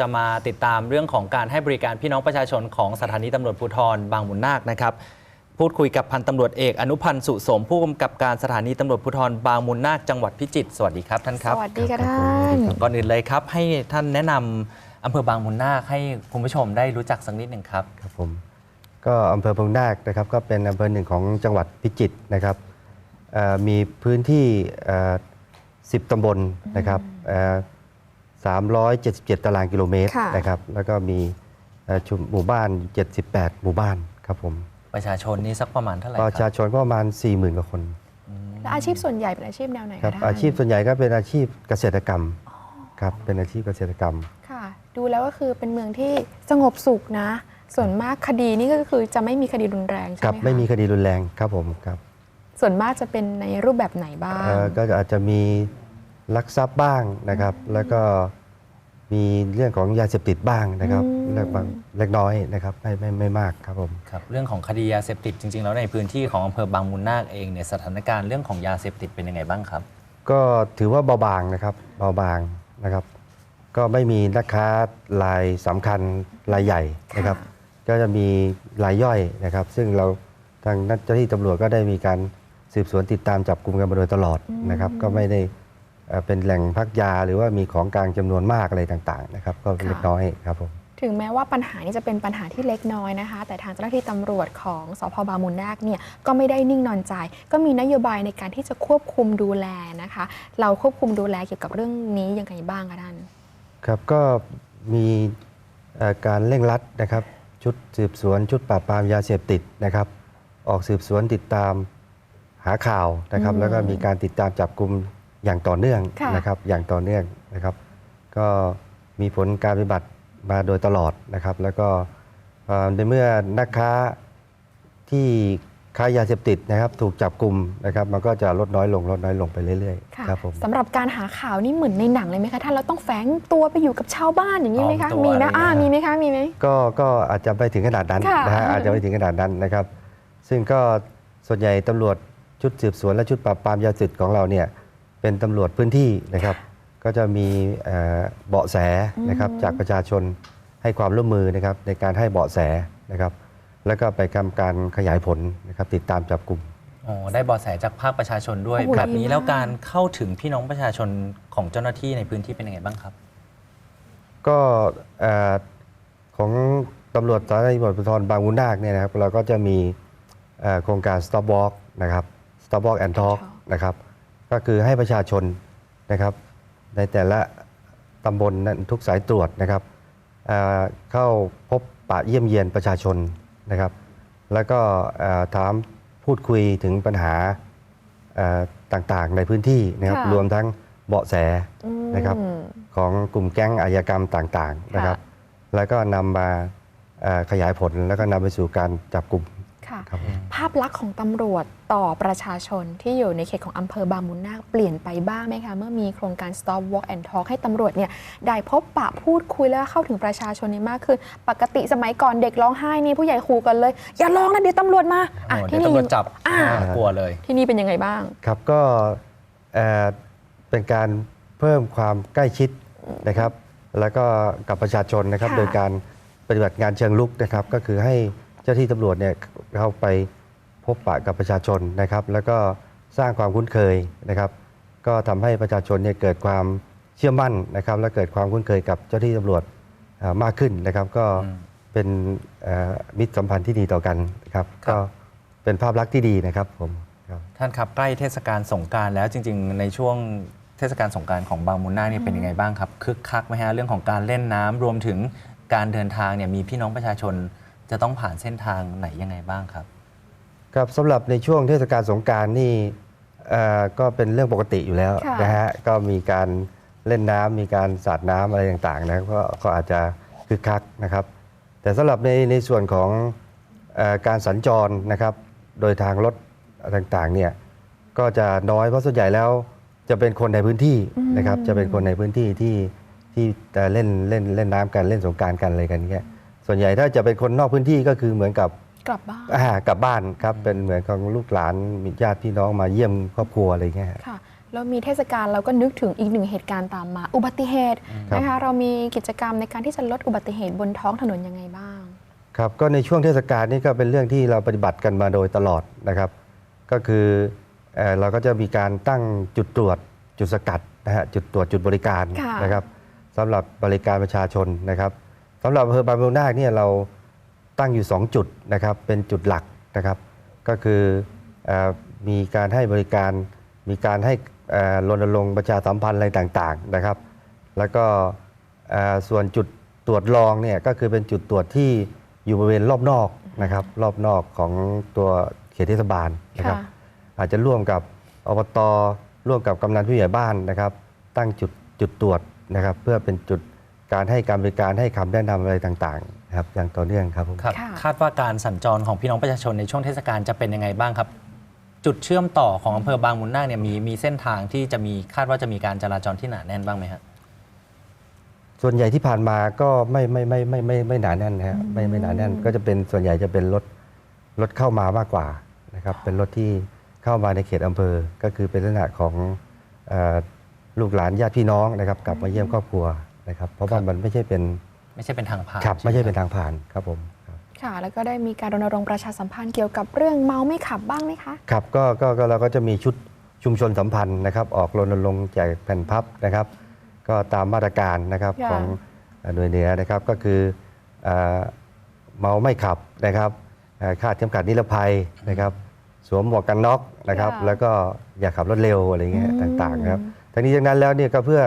จะมาติดตามเรื่องของการให้บริการพี่น้องประชาชนของสถานีตำรวจภูธรบางมุนนาคนะครับ พูดคุยกับพันตำรวจเอกอนุพันธ์สุสมผู้กำกับการสถานีตำรวจภูธรบางมุนนาคจังหวัดพิจิตรสวัสดีครับท่านครับสวัสดีค่ะครับท่านผมก่อนอื่นเลยครับ ให้ท่านแนะนำอำเภอบางมุนนาคให้คุณผู้ชมได้รู้จักสักนิดหนึ่งครับครับผมก็อำเภอพงนาคนะครับก็เป็นอำเภอหนึ่งของจังหวัดพิจิตรนะครับเอ่อมีพื้นที่เอ่อ10 ตำบลนะครับเอ่อ 377 ตารางกิโลเมตรค่ะ นะครับแล้วก็มีเอ่อชุมหมู่บ้าน 78 หมู่บ้านครับผมประชาชนนี่สักประมาณเท่าไหร่ปคระรัชาบชนก็ประมาณ 40,000กว่าคนแล้วอาชีพส่วนใหญ่เป็นอาชีพแนวไหนครัคะบท่านอาชีพส่วนใหญ่ก็เป็นอาชีพเกษตรกรรมครับเป็นอาชีพเกษตรกรรม ค่ะ ดูแล้วก็คือเป็นเมืองที่สงบสุขนะ ส่วนมากคดีนี่ก็คือจะไม่มีคดีรุนแรงใช่คไหรัมบคะไม่มีคดีรุนแรงครับผมครับส่วนมากจะเป็นในรูปแบบไหนบ้าง เอ่อก็อาจจะมี ลักทรัพย์บ้างนะครับ แล้วก็มีเรื่องของยาเสพติดบ้างนะครับอืมเล็กบางเล็กน้อยนะครับไม่ไม่ไม่มากครับผม ครับเรื่องของคดียาเสพติดจริง ๆ แล้วในพื้นที่ของอำเภอบางมุนนาคเองเนี่ยสถานการณ์เรื่องของยาเสพติดเป็นยังไงบ้างครับ ก็ถือว่าเบาบางนะครับเบาบางนะครับ ก็ไม่มีนักค้ารายสำคัญรายใหญ่นะครับค่ะก็จะมีรายย่อยนะครับ ซึ่งเราทางเจ้าหน้าที่ตำรวจก็ได้มีการสืบสวนติดตามจับกลุ่มกันมาโดยตลอดนะครับ ก็ไม่ได้ เอ่อเป็นแหล่งพักยาหรือว่ามีของกลางจำนวนมากอะไรต่างๆนะครับก็เล็กน้อยครับผมถึงแม้ว่าปัญหานี้จะเป็นปัญหาที่เล็กน้อยนะคะ แต่ทางเจ้าหน้าที่ตำรวจของสพบางมูลนาคเนี่ยก็ไม่ได้นิ่งนอนใจ ก็มีนโยบายในการที่จะควบคุมดูแลนะคะ เราควบคุมดูแลเกี่ยวกับเรื่องนี้ยังไงบ้างคะท่านครับก็มีเอ่อการเร่งรัดนะครับ ชุดสืบสวนชุดปราบปรามยาเสพติดนะครับ ออกสืบสวนติดตามหาข่าวนะครับอืมแล้วก็มีการติดตามจับกลุ่ม อย่างต่อเนื่องค่ะนะครับอย่างต่อเนื่องนะครับ ก็มีผลการปฏิบัติมาโดยตลอดนะครับ แล้วก็เอ่อในเมื่อนักค้าที่ค้ายาเสพติดนะครับ ถูกจับกลุ่มนะครับ มันก็จะลดน้อยลงลดน้อยลงไปเรื่อยค่ะๆครับผม สำหรับการหาข่าวนี่เหมือนในหนังเลยไหมคะท่านเราต้องแฝงตัวไปอยู่กับชาวบ้านอย่างนี้ไหมคะปลอมตัวมีอะไรนะอ่าอย่างเงี้ยมีไหมคะมีไหม ก็ก็อาจจะไม่ถึงขนาดนั้นค่ะนะฮะอาจจะไม่ถึงขนาดนั้นนะครับ ซึ่งก็ส่วนใหญ่ตำรวจชุดสืบสวนและชุดปราบปรามยาเสพติดของเราเนี่ย เป็นตำรวจพื้นที่นะครับ ก็จะมีเอ่อเบาะแสนะครับจากประชาชนให้ความร่วมมือนะครับในการให้เบาะแสนะครับ แล้วก็ไปทำการขยายผลนะครับติดตามจับกลุ่มอ๋อได้เบาะแสจากภาคประชาชนด้วยโอ้โหแบบนี้ดีมากแล้วการเข้าถึงพี่น้องประชาชนของเจ้าหน้าที่ในพื้นที่เป็นยังไงบ้างครับ ก็เอ่อของตำรวจสถานีตำรวจภูธรบางมุนนาคเนี่ยนะครับเราก็จะมีเอ่อโครงการ Stop Walk นะครับ Stop Walk and Talk นะครับ ก็คือให้ประชาชนนะครับ ในแต่ละตำบลนั้นทุกสายตรวจนะครับเอ่อเข้าพบปะเยี่ยมเยียนประชาชนนะครับ แล้วก็เอ่อถามพูดคุยถึงปัญหาเอ่อต่างๆในพื้นที่นะครับค่ะรวมทั้งเบาะแสอืมนะครับของกลุ่มแก๊งอาชญากรรมต่างๆนะครับค่ะแล้วก็นำมาเอ่อขยายผลแล้วก็นำไปสู่การจับกลุ่ม ค่ะ ครับผมภาพลักษณ์ของตำรวจต่อประชาชนที่อยู่ในเขตของอำเภอบางมุนนาคเปลี่ยนไปบ้างไหมคะ เมื่อมีโครงการ Stop Walk and Talk ให้ตำรวจเนี่ยได้พบปะพูดคุยแล้วเข้าถึงประชาชนเนี่ยมากขึ้น ปกติสมัยก่อนเด็กร้องไห้นี่ผู้ใหญ่ขู่กันเลย อย่าร้องนะเดี๋ยวตำรวจมาอะโอ้ที่เดี๋ยวนี่ตำรวจจับอ่าอ่ากลัวเลย ที่นี่เป็นยังไงบ้าง ครับก็เอ่อเป็นการเพิ่มความใกล้ชิดนะครับ แล้วก็กับประชาชนนะครับค่ะ โดยการปฏิบัติงานเชิงลุกนะครับ ก็คือให้เจ้าที่ตำรวจเนี่ยเข้าไปพบปะกับประชาชนนะครับ แล้วก็สร้างความคุ้นเคยนะครับ ก็ทำให้ประชาชนเนี่ยเกิดความเชื่อมั่นนะครับ และเกิดความคุ้นเคยกับเจ้าที่ตำรวจเอ่อมากขึ้นนะครับ ก็อืมเป็นเอ่อมิตรสัมพันธ์ที่ดีต่อกันนะครับครับก็เป็นภาพลักษณ์ที่ดีนะครับผมครับท่านครับใกล้เทศกาลสงกรารแล้วจริง ๆ ในช่วงเทศกาลสงกรารของบางมุนนาคเนี่ยเป็นยังไงบ้างครับคึกคักไหมฮะเรื่องของการเล่นน้ำรวมถึงการเดินทางเนี่ยมีพี่น้องประชาชน จะต้องผ่านเส้นทางไหนยังไงบ้างครับ ครับสำหรับในช่วงเทศกาลสงกรารนี่เอ่อก็เป็นเรื่องปกติอยู่แล้วค่ะ นะฮะก็มีการเล่นน้ำมีการสาดน้ำอะไรต่างๆนะก็ก็อาจจะคึกคักนะครับ แต่สำหรับในในส่วนของเออการสัญจรนะครับ โดยทางรถต่างๆเนี่ยก็จะน้อยเพราะส่วนใหญ่แล้วจะเป็นคนในพื้นที่นะครับ จะเป็นคนในพื้นที่ที่ที่จะเล่นเล่นเล่นน้ำกันเล่นสงกรารกันอะไรกันเงี้ย ส่วนใหญ่ถ้าจะเป็นคนนอกพื้นที่ก็คือเหมือนกับกลับบ้านอ่ากลับบ้านครับเป็นเหมือนของลูกหลานมีญาติพี่น้องมาเยี่ยมครอบครัวอะไรเงี้ยฮะค่ะแล้วมีเทศกาลเราก็นึกถึงอีกหนึ่งเหตุการณ์ตามมา อุบัติเหตุครับนะคะเรามีกิจกรรมในการที่จะลดอุบัติเหตุบนท้องถนนยังไงบ้างครับก็ในช่วงเทศกาลนี่ก็เป็นเรื่องที่เราปฏิบัติกันมาโดยตลอดนะครับ ก็คือเอ่อเราก็จะมีการตั้งจุดตรวจจุดสกัดนะฮะจุดตรวจจุดบริการค่ะนะครับสำหรับบริการประชาชนนะครับ สำหรับอำเภอบางปูนาคเนี่ยเราตั้งอยู่ 2 จุดนะครับเป็นจุดหลักนะครับ ก็คือเออมีการให้บริการมีการให้เอ่อรณรงค์ประชาสัมพันธ์อะไรต่างๆนะครับ แล้วก็เอ่อส่วนจุดตรวจรองเนี่ยก็คือเป็นจุดตรวจที่อยู่บริเวณรอบนอกนะครับ รอบนอกของตัวเขตเทศบาลนะครับค่ะอาจจะร่วมกับอบตร่วมกับกำนันผู้ใหญ่บ้านนะครับ ตั้งจุดจุดตรวจนะครับ เพื่อเป็นจุด การให้การบริการให้คำแนะนำอะไรต่างๆนะครับอย่างต่อเนื่องครับผมครับค่ะคาดว่าการสัญจรของพี่น้องประชาชนในช่วงเทศกาลจะเป็นยังไงบ้างครับ จุดเชื่อมต่อของอำเภอบางมุนนาคเนี่ยมีมีเส้นทางที่จะมีคาดว่าจะมีการจราจรที่หนาแน่นบ้างไหมครับส่วนใหญ่ที่ผ่านมาก็ไม่ไม่ไม่ไม่ไม่ไม่หนาแน่นนะฮะไม่ไม่หนาแน่น ก็จะเป็นส่วนใหญ่จะเป็นรถรถเข้ามามากกว่านะครับ เป็นรถที่เข้ามาในเขตอำเภอ ก็คือเป็นลักษณะของเอ่อลูกหลานญาติพี่น้องนะครับ กลับมาเยี่ยมครอบครัว นะครับ เพราะว่ามันไม่ใช่เป็นไม่ใช่เป็นทางผ่านขับใช่หไม่ใช่เป็นครับทางผ่านครับผมครับค่ะ แล้วก็ได้มีการรณรงค์ประชาสัมพันธ์เกี่ยวกับเรื่องเมาไม่ขับบ้างไหมคะครับก็ก็ก็เราก็จะมีชุดชุมชนสัมพันธ์นะครับ ออกรณรงค์แจกแผ่นพับนะครับ ก็ตามมาตรการนะครับค่ะของเอ่อหน่วยเหนือนะครับก็คือเอ่อเมาไม่ขับนะครับเอ่อคาดเข็มขัดนิรภัยนะครับ สวมหมวกกันน็อกนะครับค่ะแล้วก็อย่าขับรถเร็วอะไรเงี้ยอืมต่างๆนะครับทั้งนี้ทั้งนั้นแล้วเนี่ยก็เพื่อ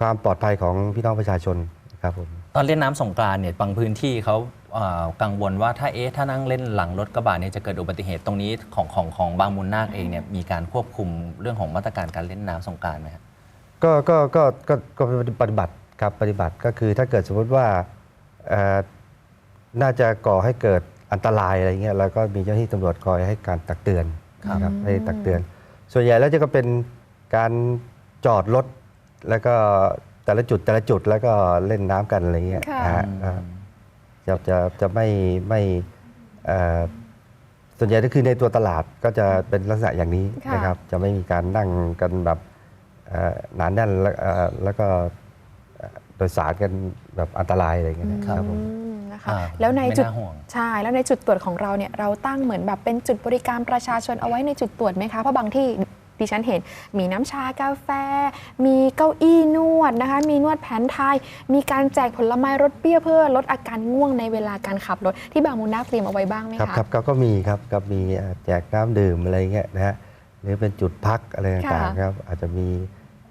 ความปลอดภัยของพี่น้องประชาชนครับผมตอนเล่นน้ำสงกรานต์เนี่ยบางพื้นที่เขาเอ่อกังวลว่าถ้าเอ๊ะถ้านั่งเล่นหลังรถกระบะเนี่ยจะเกิดอุบัติเหตุตรงนี้ของของของบางมุนนาคเองเนี่ยมีการควบคุมเรื่องของมาตรการการเล่นน้ำสงกรานต์ไหมครับ ก็ก็ก็ก็ก็ปฏิบัติครับปฏิบัติก็คือถ้าเกิดสมมติว่าเอ่อน่าจะก่อให้เกิดอันตรายอะไรเงี้ยแล้วก็มีเจ้าหน้าที่ตำรวจคอยให้การตักเตือนครับ นะครับให้ตักเตือน ส่วนใหญ่แล้วจะก็เป็นการจอดรถ แล้วก็แต่ละจุดแต่ละจุดแล้วก็เล่นน้ำกันอะไรเงี้ยค่ะ นะฮะอ่าจะจะจะไม่ไม่เอ่อส่วนใหญ่ก็คือในตัวตลาดก็จะเป็นลักษณะอย่างนี้ค่ะ นะครับ จะไม่มีการนั่งกันแบบเอ่อหนานแน่นแล้วเอ่อแล้วก็เอ่อโดยสารกันแบบอันตรายอะไรอย่างเงี้ยนะครับผม อืมนะคะอ่าแล้วในไม่จุดน่าห่วง ใช่แล้วในจุดตรวจของเราเนี่ยเราตั้งเหมือนแบบเป็นจุดบริการประชาชนเอาไว้ในจุดตรวจไหมคะเพราะบางที่ ดิฉันเห็นมีน้ำชากาแฟ มีเก้าอี้นวดนะคะ มีนวดแผนไทย มีการแจกผลไม้รสเปรี้ยวเพื่อลดอาการง่วงในเวลาการขับรถ ที่บางมูลนาเตรียมเอาไว้บ้างไหมครับคะครับก็ก็มีครับก็มีเอ่อแจกน้ำดื่มอะไรเงี้ยนะฮะหรือเป็นจุดพักอะไรต่างค่ะๆครับ อาจจะมี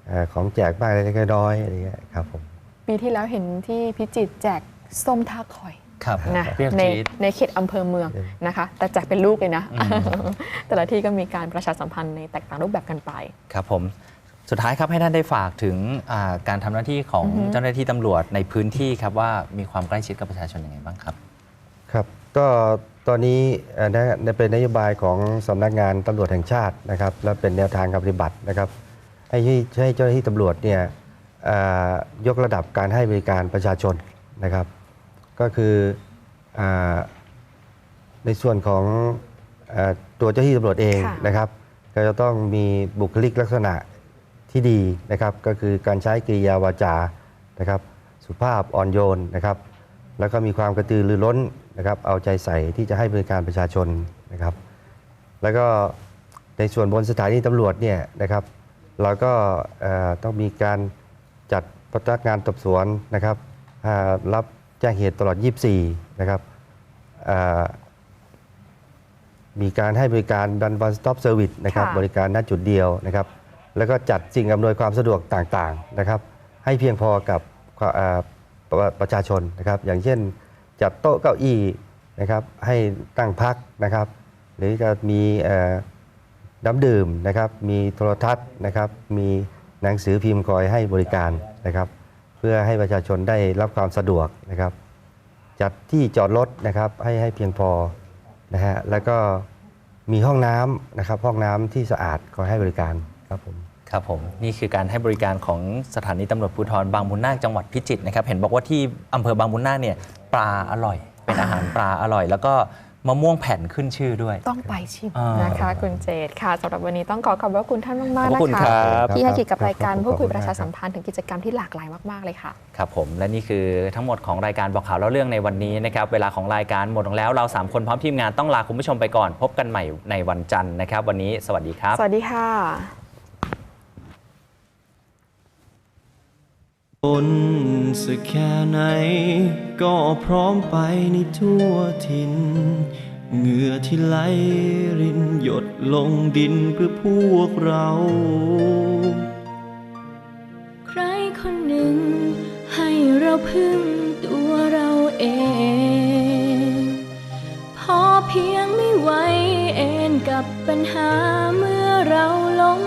เอ่อของแจกบ้างเล็กๆน้อยๆอะไรเงี้ยครับผมปีที่แล้วเห็นที่พิจิตรแจกส้มท่าคอย ครับนะเปรี้ยวในจี๊ด ในเขตอำเภอเมืองนะคะ แต่แจกเป็นลูกเลยนะ แต่ละที่ก็มีการประชาสัมพันธ์ในแตกต่างรูปแบบกันไป ครับผมสุดท้ายครับให้ท่านได้ฝากถึงอ่าการทำหน้าที่ของอือฮึเจ้าหน้าที่ตำรวจในพื้นที่ครับว่ามีความใกล้ชิดกับประชาชนยังไงบ้างครับ ครับก็ตอนนี้เอ่อนะเป็นนโยบายของสำนักงานตำรวจแห่งชาตินะครับ และเป็นแนวทางการปฏิบัตินะครับให้ให้ให้เจ้าหน้าที่ตำรวจเนี่ยเอ่อยกระดับการให้บริการประชาชนนะครับ ก็คืออาในส่วนของเออตัวเจ้าหน้าที่ตำรวจเองค่ะนะครับ ก็จะต้องมีบุคลิกลักษณะที่ดีนะครับ ก็คือการใช้กริยาวาจานะครับ สุภาพอ่อนโยนนะครับ แล้วก็มีความกระตือรือร้นนะครับ เอาใจใส่ที่จะให้บริการประชาชนนะครับ แล้วก็ในส่วนบนสถานีตำรวจเนี่ยนะครับ เราก็เอ่อต้องมีการจัดพนักงานสอบสวนนะครับอ่ารับ แจ้งเหตุตลอด 24 นะครับอ่ามีการให้บริการดันวันสต็อปเซอร์วิสนะครับค่ะบริการณจุดเดียวนะครับ แล้วก็จัดสิ่งอำนวยความสะดวกต่างๆนะครับ ให้เพียงพอกับความอ่าประประชาชนนะครับ อย่างเช่น จัดโต๊ะเก้าอี้นะครับ ให้ตั้งพักนะครับ หรือจะมีเอ่อน้ำดื่มนะครับ มีโทรทัศน์นะครับ มีหนังสือพิมพ์คอยให้บริการนะครับ เพื่อให้ประชาชนได้รับความสะดวกนะครับ จัดที่จอดรถนะครับให้ให้เพียงพอนะฮะแล้วก็มีห้องน้ำนะครับห้องน้ำที่สะอาดคอยให้บริการครับผมครับผมนี่คือการให้บริการของสถานีตำรวจภูธรบางมุนนาคจังหวัดพิจิตรนะครับ เห็นบอกว่าที่อำเภอบางมุนนาคเนี่ยปลาอร่อย เป็นอาหารปลาอร่อย แล้วก็ มะม่วงแผ่นขึ้นชื่อด้วย ต้องไปชิมอ่าน นะคะคุณเจตค่ะสำหรับวันนี้ต้องขอขอบพระคุณท่านมากขอบๆพระนะคุณคะครับ ที่ให้เกียรติกับรายการครับพูดคุยขอบคุณประชาครับสัมพันธ์ถึงกิจกรรมที่หลากหลายมากๆเลยค่ะ ครับผมและนี่คือทั้งหมดของรายการบอกข่าวแล้วเรื่องในวันนี้นะครับเวลาของรายการหมดลงแล้วเราสามคนพร้อมทีมงานต้องลาคุณผู้ชมไปก่อน พบกันใหม่ในวันจันทร์นะครับ วันนี้สวัสดีครับ สวัสดีค่ะ บนสักแค่ไหน ก็พร้อมไปในทั่วถิ่นเหงื่อที่ไหลรินหยดลงดินเพื่อพวกเรา ใครคนหนึ่งให้เราพึ่งตัวเราเอง พอเพียงไม่ไหวเอ็นกับปัญหาเมื่อเราล้ม